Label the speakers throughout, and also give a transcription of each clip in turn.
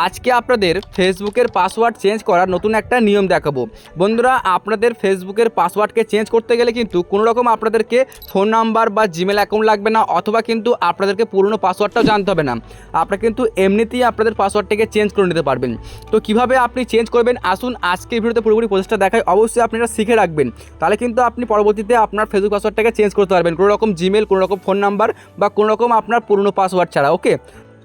Speaker 1: আজকে আপনাদের ফেসবুকের পাসওয়ার্ড চেঞ্জ করার নতুন একটা নিয়ম দেখাবো। বন্ধুরা, আপনাদের ফেসবুকের পাসওয়ার্ডকে চেঞ্জ করতে গেলে কিন্তু কোনো রকম আপনাদেরকে ফোন নাম্বার বা জিমেল অ্যাকাউন্ট লাগবে না, অথবা কিন্তু আপনাদেরকে পুরনো পাসওয়ার্ডটাও জানতে হবে না। আপনারা কিন্তু এমনিতেই আপনাদের পাসওয়ার্ডটাকে চেঞ্জ করে নিতে পারবেন। তো কীভাবে আপনি চেঞ্জ করবেন? আসুন আজকে ভিডিওতে পুরোপুরি প্রসেসটা দেখায় অবশ্যই আপনারা শিখে রাখবেন। তাহলে কিন্তু আপনি পরবর্তীতে আপনার ফেসবুক পাসওয়ার্ডটাকে চেঞ্জ করতে পারবেন। কোনো রকম জিমেল কোনো রকম ফোন নাম্বার বা কোনো রকম আপনার পুরনো পাসওয়ার্ড ছাড়া, ওকে?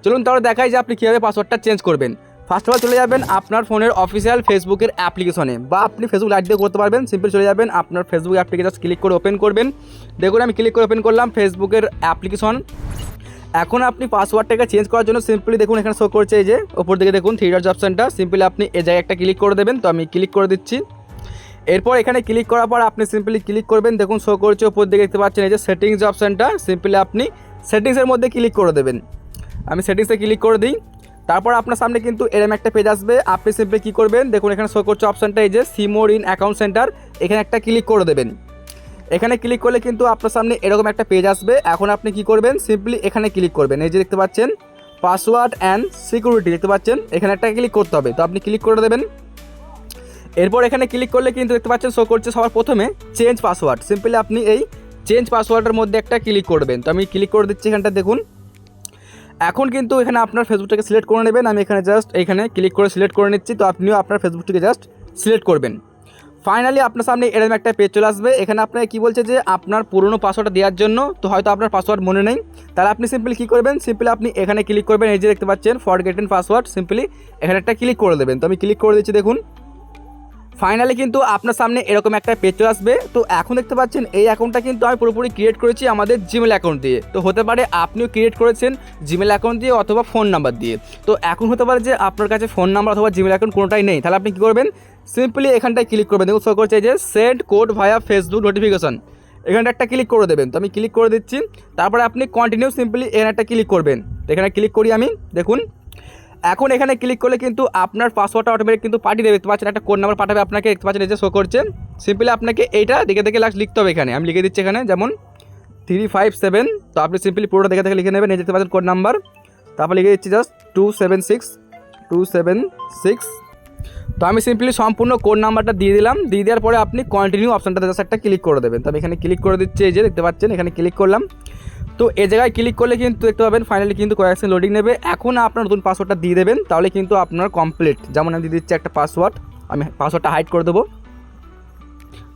Speaker 1: চলুন তাহলে দেখাই যে আপনি কীভাবে পাসওয়ার্ডটা চেঞ্জ করবেন। ফার্স্ট অফ অল চলে যাবেন আপনার ফোনের অফিসিয়াল ফেসবুকের অ্যাপ্লিকেশনে বা আপনি ফেসবুক লাইট দিয়ে করতে পারবেন। সিম্পল চলে যাবেন আপনার ফেসবুক অ্যাপটিকে জাস্ট ক্লিক করে ওপেন করবেন। দেখুন আমি ক্লিক করে ওপেন করলাম ফেসবুকের অ্যাপ্লিকেশন এখন আপনি পাসওয়ার্ডটাকে চেঞ্জ করার জন্য সিম্পলি দেখুন এখানে শো করছে এই যে, ওপর দিকে দেখুন থ্রি ডটস অপশানটা সিম্পলি আপনি এই জায়গায় একটা ক্লিক করে দেবেন, তো আমি ক্লিক করে দিচ্ছি। এরপর এখানে ক্লিক করার পর আপনি সিম্পলি ক্লিক করবেন। দেখুন শো করছে, ওপর দিকে দেখতে পাচ্ছেন এই যে সেটিংস অপশানটা সিম্পলি আপনি সেটিংসের মধ্যে ক্লিক করে দেবেন। আমি সেটিংসে ক্লিক করে দিই। তারপর আপনার সামনে কিন্তু এরম একটা পেজ আসবে। আপনি সিম্পলি কী করবেন? দেখুন, এখানে শো করছে অপশানটা এই যে সিমোর ইন অ্যাকাউন্ট সেন্টার এখানে একটা ক্লিক করে দেবেন। এখানে ক্লিক করলে কিন্তু আপনার সামনে এরকম একটা পেজ আসবে। এখন আপনি কি করবেন? সিম্পলি এখানে ক্লিক করবেন। এই যে দেখতে পাচ্ছেন পাসওয়ার্ড অ্যান্ড সিকিউরিটি দেখতে পাচ্ছেন। এখানে একটা ক্লিক করতে হবে। তো আপনি ক্লিক করে দেবেন। এরপর এখানে ক্লিক করলে কিন্তু দেখতে পাচ্ছেন শো করছে সবার প্রথমে চেঞ্জ পাসওয়ার্ড সিম্পলি আপনি এই চেঞ্জ পাসওয়ার্ডের মধ্যে একটা ক্লিক করবেন। তো আমি ক্লিক করে দিচ্ছি এখানটা, দেখুন। এখন কিন্তু এখানে আপনার ফেসবুকটাকে সিলেক্ট করে নেবেন। আমি এখানে জাস্ট এখানে ক্লিক করে সিলেক্ট করে নিচ্ছি। তো আপনিও আপনার ফেসবুকটিকে জাস্ট সিলেক্ট করবেন। ফাইনালি আপনার সামনে এরকম একটা পেজ চলে আসবে। এখানে আপনার কি বলছে যে, আপনার পুরনো পাসওয়ার্ডটা দেওয়ার জন্য, তো হয়তো আপনার পাসওয়ার্ড মনে নেই। তাহলে আপনি সিম্পলি কী করবেন? সিম্পলি আপনি এখানে ক্লিক করবেন। এই যে দেখতে পাচ্ছেন ফরগেটেন পাসওয়ার্ড সিম্পলি এখানে একটা ক্লিক করে দেবেন। তো আমি ক্লিক করে দিচ্ছি, দেখুন। ফাইনালি কিন্তু আপনার সামনে এরকম একটা পেজ আসবে। তো এখন দেখতে পাচ্ছেন, এই অ্যাকাউন্টটা কিন্তু আমি পুরোপুরি ক্রিয়েট করেছি আমাদের জিমেল অ্যাকাউন্ট দিয়ে। তো হতে পারে আপনিও ক্রিয়েট করেছেন জিমেল অ্যাকাউন্ট দিয়ে অথবা ফোন নাম্বার দিয়ে। তো এখন হতে পারে যে আপনার কাছে ফোন নাম্বার অথবা জিমেল অ্যাকাউন্ট কোনোটাই নেই, তাহলে আপনি কী করবেন? সিম্পলি এখানটায় ক্লিক করবেন দেখুন শো করছে যে send code via Facebook notification এখানটা একটা ক্লিক করে দেবেন। তো আমি ক্লিক করে দিচ্ছি। তারপরে আপনি কন্টিনিউ সিম্পলি এখানে একটা ক্লিক করবেন। এখানে ক্লিক করি আমি। দেখুন এখন এখানে ক্লিক করলে কিন্তু আপনার পাসওয়ার্ডটা অটোমেটিক কিন্তু পাঠিয়ে দেবে। দেখতে পাচ্ছেন একটা কোড নাম্বার পাঠাবে আপনাকে, দেখতে পাচ্ছেন এই যে শো করছে। সিম্পলি আপনাকে এইটা দেখে দেখে লাস্ট লিখতে হবে এখানে। আমি লিখে দিচ্ছি এখানে, যেমন থ্রি ফাইভ সেভেন তো আপনি সিম্পলি পুরোটা দেখে দেখে লিখে নেবেন, এই দেখতে পাচ্ছেন কোড নাম্বার তারপর লিখে দিচ্ছি just two seven six two seven six তো আমি সিম্পলি সম্পূর্ণ কোড নাম্বারটা দিয়ে দিলাম। দিয়ে দেওয়ার পরে আপনি কন্টিনিউ অপশানটাতে জাস্ট একটা ক্লিক করে দেবেন। তো আমি এখানে ক্লিক করে দিচ্ছি, এই যে দেখতে পাচ্ছেন, এখানে ক্লিক করলাম। তো এ জায়গায় ক্লিক করলে কিন্তু দেখতে পাবেন ফাইনালি কিন্তু কয়েকশন লোডিং নেবে। এখন আপনার নতুন পাসওয়ার্ডটা দিয়ে দেবেন, তাহলে কিন্তু আপনার কমপ্লিট যেমন আমি দিয়ে দিচ্ছি একটা পাসওয়ার্ড আমি পাসওয়ার্ডটা হাইড করে দেবো।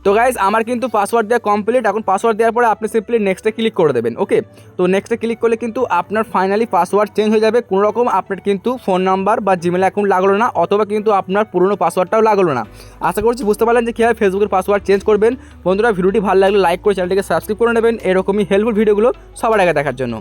Speaker 1: তো গাইজ আমার কিন্তু পাসওয়ার্ড দেওয়া কমপ্লিট এখন পাসওয়ার্ড দেওয়ার পরে আপনি সিম্পলি নেক্সটে ক্লিক করে দেবেন ওকে তো নেক্সটে ক্লিক করলে কিন্তু আপনার ফাইনালি পাসওয়ার্ড চেঞ্জ হয়ে যাবে। কোনো রকম আপনার কিন্তু ফোন নাম্বার বা জিমেল অ্যাকাউন্ট লাগল না, অথবা কিন্তু আপনার পুরনো পাসওয়ার্ডটাও লাগল না। আশা করছি বুঝতে পারলেন যে কীভাবে ফেসবুকের পাসওয়ার্ড চেঞ্জ করবেন। বন্ধুরা, ভিডিওটি ভালো লাগলে লাইক করে চ্যানেলটিকে সাবস্ক্রাইব করে নেবেন। এরকমই হেল্পফুল ভিডিওগুলো সবার আগে দেখার জন্য।